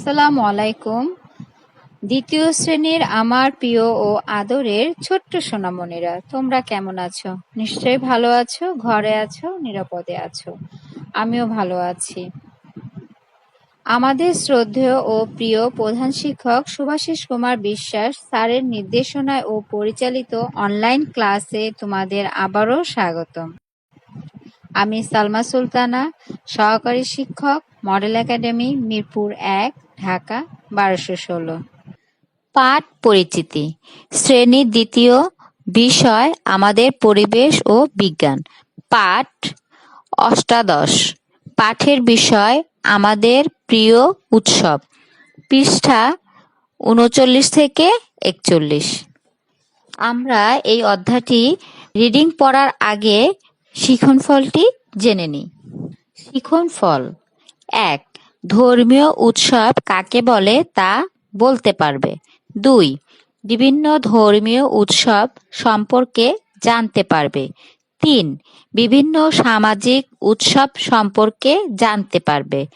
আসসালামু আলাইকুম। দ্বিতীয় শ্রেণির আমার প্রিয় ও আদরের ছোট্ট সোনামণিরা, তোমরা কেমন আছো? নিশ্চয়ই ভালো আছো, ঘরে আছো, নিরাপদে আছো। আমিও ভালো আছি। আমাদের শ্রদ্ধেয় ও প্রিয় প্রধান শিক্ষক সুভাষিস কুমার বিশ্বাস স্যারের নির্দেশনায় ও পরিচালিত অনলাইন ক্লাসে তোমাদের আবারও স্বাগতম। আমি সালমা সুলতানা, সহকারী শিক্ষক, মডেল একাডেমি, মিরপুর এক। ঢাকা, বারোশো ষোলো। পাঠ পরিচিতি। শ্রেণির দ্বিতীয় বিষয়, আমাদের পরিবেশ ও বিজ্ঞান। পাঠ অষ্টাদশ। পাঠের বিষয়, আমাদের প্রিয় উৎসব। পৃষ্ঠা উনচল্লিশ থেকে একচল্লিশ। আমরা এই অধ্যায়টি রিডিং পড়ার আগে শিখন ফলটি জেনে নিই। শিখন ফল এক ধর্মীয় উৎসব কাকে বলে তা বলতে পারবে। দুই, বিভিন্ন ধর্মীয় উৎসব সম্পর্কে জানতে পারবে। তিন, বিভিন্ন সামাজিক উৎসব সম্পর্কে জানতে পারবে।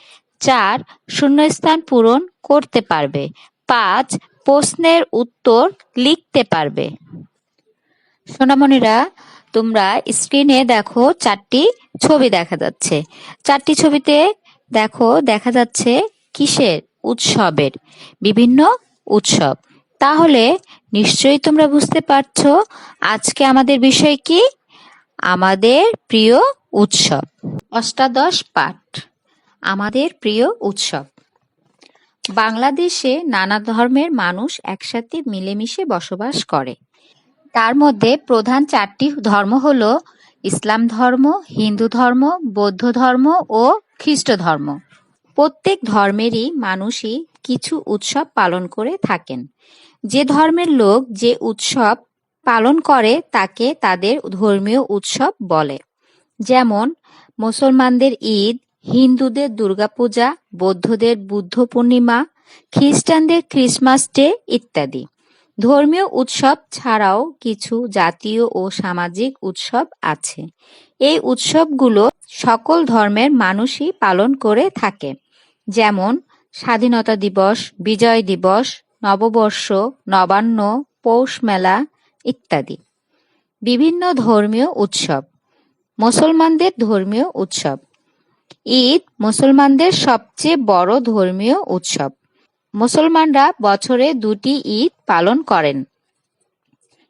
চার, শূন্যস্থান পূরণ করতে পারবে। পাঁচ, প্রশ্নের উত্তর লিখতে পারবে। সোনামণিরা, তোমরা স্ক্রিনে দেখো চারটি ছবি দেখা যাচ্ছে। চারটি ছবিতে দেখো, দেখা যাচ্ছে কিসের? উৎসবের। বিভিন্ন উৎসব। তাহলে নিশ্চয়ই তোমরা বুঝতে পারছ আজকে আমাদের বিষয় কি? আমাদের প্রিয় উৎসব। অষ্টাদশ পাঠ। আমাদের প্রিয় উৎসব। বাংলাদেশে নানা ধর্মের মানুষ একসাথে মিলেমিশে বসবাস করে। তার মধ্যে প্রধান চারটি ধর্ম হল ইসলাম ধর্ম, হিন্দু ধর্ম, বৌদ্ধ ধর্ম ও খ্রিস্ট ধর্ম প্রত্যেক ধর্মেরই মানুষই কিছু উৎসব পালন করে থাকেন। যে ধর্মের লোক যে উৎসব পালন করে, তাকে তাদের ধর্মীয় উৎসব বলে। যেমন, মুসলমানদের ঈদ, হিন্দুদের দুর্গাপূজা, বৌদ্ধদের বুদ্ধ পূর্ণিমা খ্রিস্টানদের ক্রিসমাস ডে ইত্যাদি। ধর্মীয় উৎসব ছাড়াও কিছু জাতীয় ও সামাজিক উৎসব আছে। এই উৎসবগুলো সকল ধর্মের মানুষই পালন করে থাকে। যেমন, স্বাধীনতা দিবস, বিজয় দিবস, নববর্ষ, নবান্ন, পৌষ মেলা ইত্যাদি। বিভিন্ন ধর্মীয় উৎসব। মুসলমানদের ধর্মীয় উৎসব। ঈদ মুসলমানদের সবচেয়ে বড় ধর্মীয় উৎসব। মুসলমানরা বছরে দুটি ঈদ পালন করেন।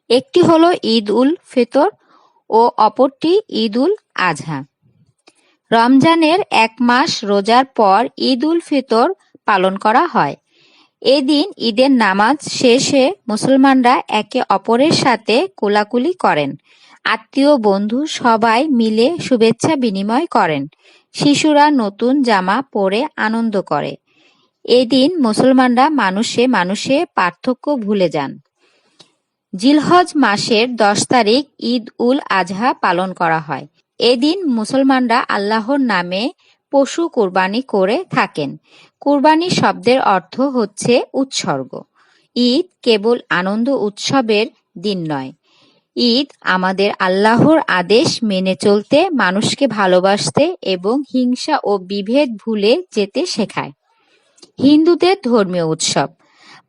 একটি হলো ঈদ উল ফিতর ও অপরটি ঈদ উল আজহা। রমজানের এক মাস রোজার পর ঈদ উল ফিতর পালন করা হয়। এদিন ঈদের নামাজ শেষে মুসলমানরা একে অপরের সাথে কোলাকুলি করেন। আত্মীয় বন্ধু সবাই মিলে শুভেচ্ছা বিনিময় করেন। শিশুরা নতুন জামা পরে আনন্দ করে। এদিন মুসলমানরা মানুষে মানুষে পার্থক্য ভুলে যান। জিলহজ মাসের দশ তারিখ ঈদ উল আজহা পালন করা হয়। এদিন মুসলমানরা আল্লাহর নামে পশু কোরবানি করে থাকেন। কোরবানি শব্দের অর্থ হচ্ছে উৎসর্গ। ঈদ কেবল আনন্দ উৎসবের দিন নয়। ঈদ আমাদের আল্লাহর আদেশ মেনে চলতে, মানুষকে ভালোবাসতে এবং হিংসা ও বিভেদ ভুলে যেতে শেখায়। হিন্দুদের ধর্মীয় উৎসব।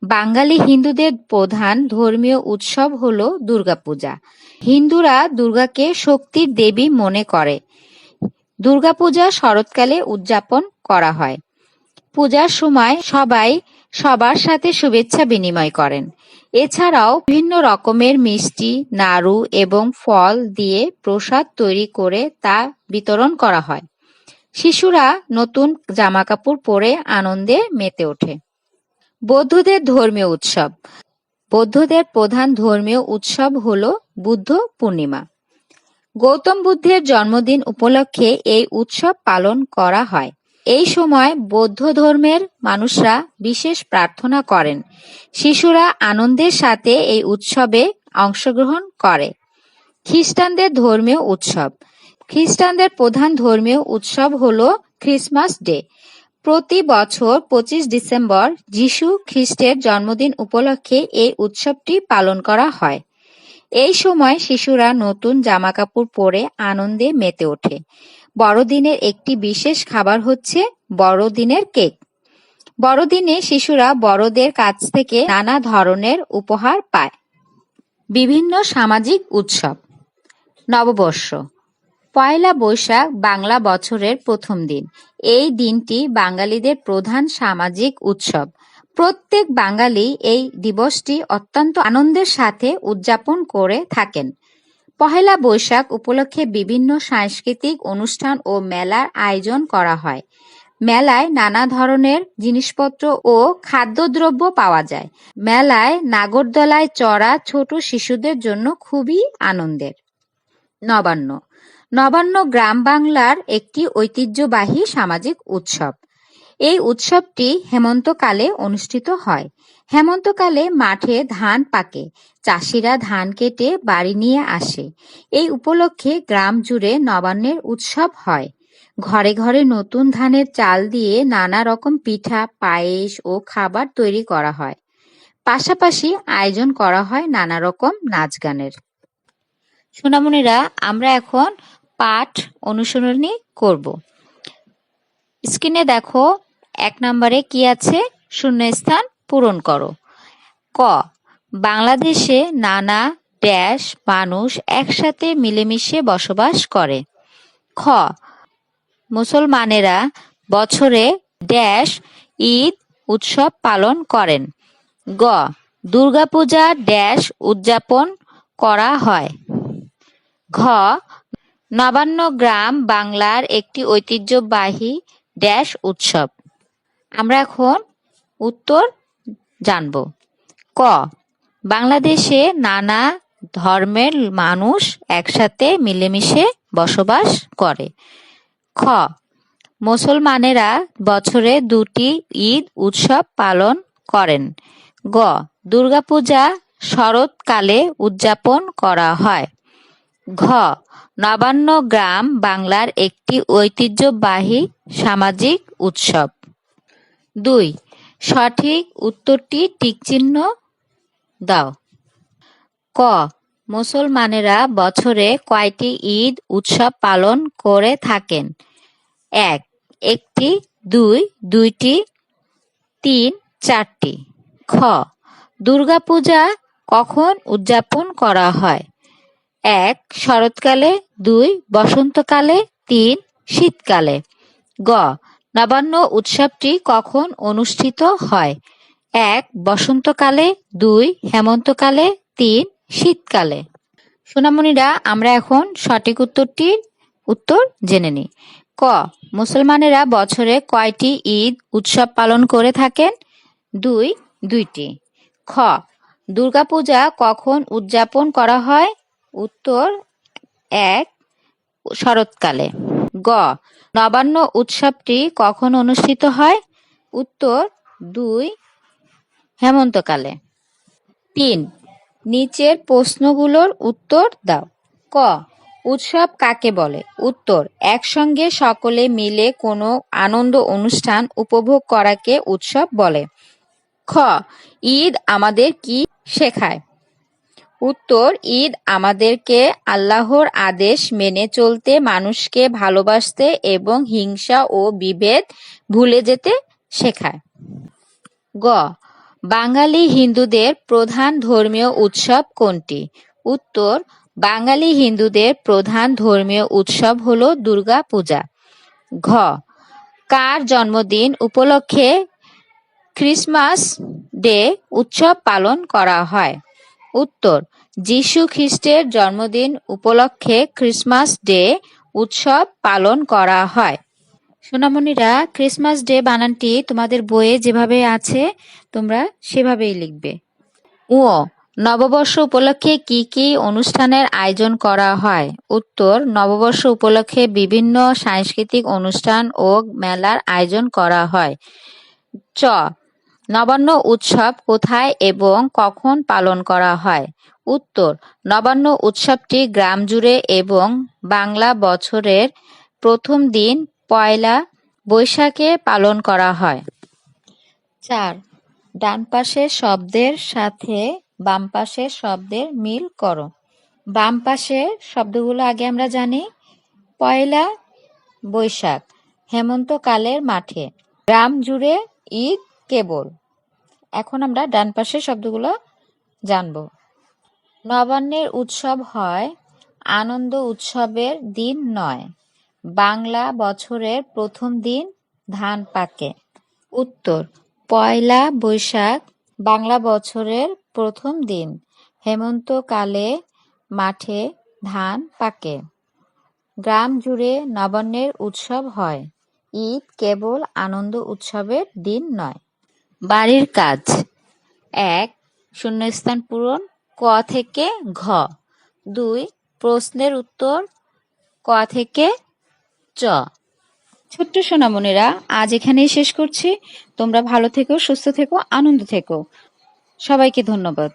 বাঙালি হিন্দুদের প্রধান ধর্মীয় উৎসব হল দুর্গাপূজা। হিন্দুরা দুর্গাকে শক্তির দেবী মনে করে। দুর্গাপূজা শরৎকালে উদযাপন করা হয়। পূজার সময় সবাই সবার সাথে শুভেচ্ছা বিনিময় করেন। এছাড়াও বিভিন্ন রকমের মিষ্টি, নাড়ু এবং ফল দিয়ে প্রসাদ তৈরি করে তা বিতরণ করা হয়। শিশুরা নতুন জামাকাপড় পরে আনন্দে মেতে ওঠে। বৌদ্ধদের ধর্মীয় উৎসব। বৌদ্ধদের প্রধান ধর্মীয় উৎসব হল বুদ্ধ পূর্ণিমা। গৌতম বুদ্ধের জন্মদিন উপলক্ষে এই উৎসব পালন করা হয়। এই সময় বৌদ্ধ ধর্মের মানুষরা বিশেষ প্রার্থনা করেন। শিশুরা আনন্দের সাথে এই উৎসবে অংশগ্রহণ করে। খ্রিস্টানদের ধর্মীয় উৎসব। খ্রিস্টানদের প্রধান ধর্মীয় উৎসব হল ক্রিসমাস ডে। প্রতি বছর পঁচিশ ডিসেম্বর যিশু খ্রিস্টের জন্মদিন উপলক্ষে এই উৎসবটি পালন করা হয়। এই সময় শিশুরা নতুন জামাকাপড় পরে আনন্দে মেতে ওঠে। বড়দিনের একটি বিশেষ খাবার হচ্ছে বড়দিনের কেক। বড়দিনে শিশুরা বড়দের কাছ থেকে নানা ধরনের উপহার পায়। বিভিন্ন সামাজিক উৎসব। নববর্ষ। পয়লা বৈশাখ বাংলা বছরের প্রথম দিন। এই দিনটি বাঙালিদের প্রধান সামাজিক উৎসব। প্রত্যেক বাঙালি এই দিবসটি অত্যন্ত আনন্দের সাথে উদযাপন করে থাকেন। পহেলা বৈশাখ উপলক্ষে বিভিন্ন সাংস্কৃতিক অনুষ্ঠান ও মেলার আয়োজন করা হয়। মেলায় নানা ধরনের জিনিসপত্র ও খাদ্যদ্রব্য পাওয়া যায়। মেলায় নাগরদোলায় চড়া ছোট শিশুদের জন্য খুবই আনন্দের। নবান্ন নবান্ন গ্রাম বাংলার একটি ঐতিহ্যবাহী সামাজিক উৎসব। এই উৎসবটি হেমন্তকালে অনুষ্ঠিত হয়। হেমন্তকালে মাঠে ধান পাকে, চাষিরা ধান কেটে বাড়ি নিয়ে আসে। এই উপলক্ষে গ্রাম জুড়ে নবান্নের উৎসব হয়। ঘরে ঘরে নতুন ধানের চাল দিয়ে নানা রকম পিঠা, পায়েস ও খাবার তৈরি করা হয়। পাশাপাশি আয়োজন করা হয় নানা রকম নাচ গানের। সোনামণিরা, আমরা এখন পাঠ অনুসরণী করব। স্ক্রিনে দেখো, এক নম্বরে কি আছে? শূন্যস্থান পূরণ করো। ক, বাংলাদেশে নানা ড্যাশ মানুষ একসাথে মিলেমিশে বসবাস করে। খ, মুসলমানেরা বছরে ড্যাশ, ঈদ, উৎসব পালন করেন। গ, দুর্গাপূজা ড্যাশ উদযাপন করা হয়। ঘ নবান্ন গ্রাম বাংলার একটি ঐতিহ্যবাহী ড্যাশ উৎসব। আমরা এখন উত্তর জানব। ক, বাংলাদেশে নানা ধর্মের মানুষ একসাথে মিলেমিশে বসবাস করে। খ, মুসলমানেরা বছরে দুটি ঈদ উৎসব পালন করেন। গ, দুর্গাপূজা শরৎকালে উদযাপন করা হয়। ঘ, নবান্ন গ্রাম বাংলার একটি ঐতিহ্যবাহী সামাজিক উৎসব। দুই, সঠিক উত্তরটি টিকচিহ্ন দাও। ক, মুসলমানেরা বছরে কয়টি ঈদ উৎসব পালন করে থাকেন? এক, একটি, দুই, দুইটি, তিন, চারটি। খ, দুর্গাপূজা কখন উদযাপন করা হয়? এক, শরৎকালে, দুই, বসন্তকালে, তিন, শীতকালে। গ, নবান্ন উৎসবটি কখন অনুষ্ঠিত হয়? এক, বসন্তকালে, দুই, হেমন্তকালে, তিন, শীতকালে। সোনামণিরা, আমরা এখন সঠিক উত্তরটির উত্তর জেনে নিই। ক, মুসলমানেরা বছরে কয়টি ঈদ উৎসব পালন করে থাকেন? দুই, দুইটি। খ, দুর্গাপূজা কখন উদযাপন করা হয়? উত্তর এক শরৎকালে। গ নবান্ন উৎসবটি কখন অনুষ্ঠিত হয়? উত্তর দুই হেমন্তকালে। তিন নিচের প্রশ্নগুলোর উত্তর দাও। ক উৎসব কাকে বলে? উত্তর একসঙ্গে সকলে মিলে কোনো আনন্দ অনুষ্ঠান উপভোগ করাকে উৎসব বলে। খ ঈদ আমাদের কি শেখায়? উত্তর, ঈদ আমাদেরকে আল্লাহর আদেশ মেনে চলতে, মানুষকে ভালোবাসতে এবং হিংসা ও বিভেদ ভুলে যেতে শেখায়। গ, বাঙালি হিন্দুদের প্রধান ধর্মীয় উৎসব কোনটি? উত্তর, বাঙালি হিন্দুদের প্রধান ধর্মীয় উৎসব হল দুর্গা পূজা ঘ, কার জন্মদিন উপলক্ষে ক্রিসমাস ডে উৎসব পালন করা হয়? উত্তর, যীশু খ্রিস্টের জন্মদিন উপলক্ষে ক্রিসমাস ডে উৎসব পালন করা হয়। সোনামণিরা ক্রিসমাস ডে বানানটি তোমাদের বইয়ে যেভাবে আছে, তোমরা সেভাবেই লিখবে। ও নববর্ষ উপলক্ষে কি কি অনুষ্ঠানের আয়োজন করা হয়? উত্তর, নববর্ষ উপলক্ষে বিভিন্ন সাংস্কৃতিক অনুষ্ঠান ও মেলার আয়োজন করা হয়। চ নবান্ন উৎসব কোথায় এবং কখন পালন করা হয়? উত্তর, নবান্ন উৎসবটি গ্রাম জুড়ে এবং বাংলা বছরের প্রথম দিন পয়লা বৈশাখে পালন করা হয়। চার, ডান পাশের শব্দের সাথে বাম পাশের শব্দের মিল করো। বাম পাশের শব্দগুলো আগে আমরা জানি। পয়লা বৈশাখ, হেমন্তকালের মাঠে। গ্রাম জুড়ে ঈদ কেবল। এখন আমরা ডান পাশের শব্দগুলো জানব। নবান্নের উৎসব হয় আনন্দ উৎসবের দিন নয়, বাংলা বছরের প্রথম দিন ধান পাকে। উত্তর, পয়লা বৈশাখ বাংলা বছরের প্রথম দিন হেমন্তকালে মাঠে ধান পাকে। গ্রাম জুড়ে নবান্নের উৎসব হয়, ঈদ কেবল আনন্দ উৎসবের দিন নয়। বাড়ির কাজ। এক, শূন্যস্থান পূরণ। ক থেকে ঘ। দুই, প্রশ্নের উত্তর। ক থেকে চ। ছোট্ট সোনামণিরা, আজ এখানেই শেষ করছি। তোমরা ভালো থেকো, সুস্থ থেকো, আনন্দ থেকো। সবাইকে ধন্যবাদ।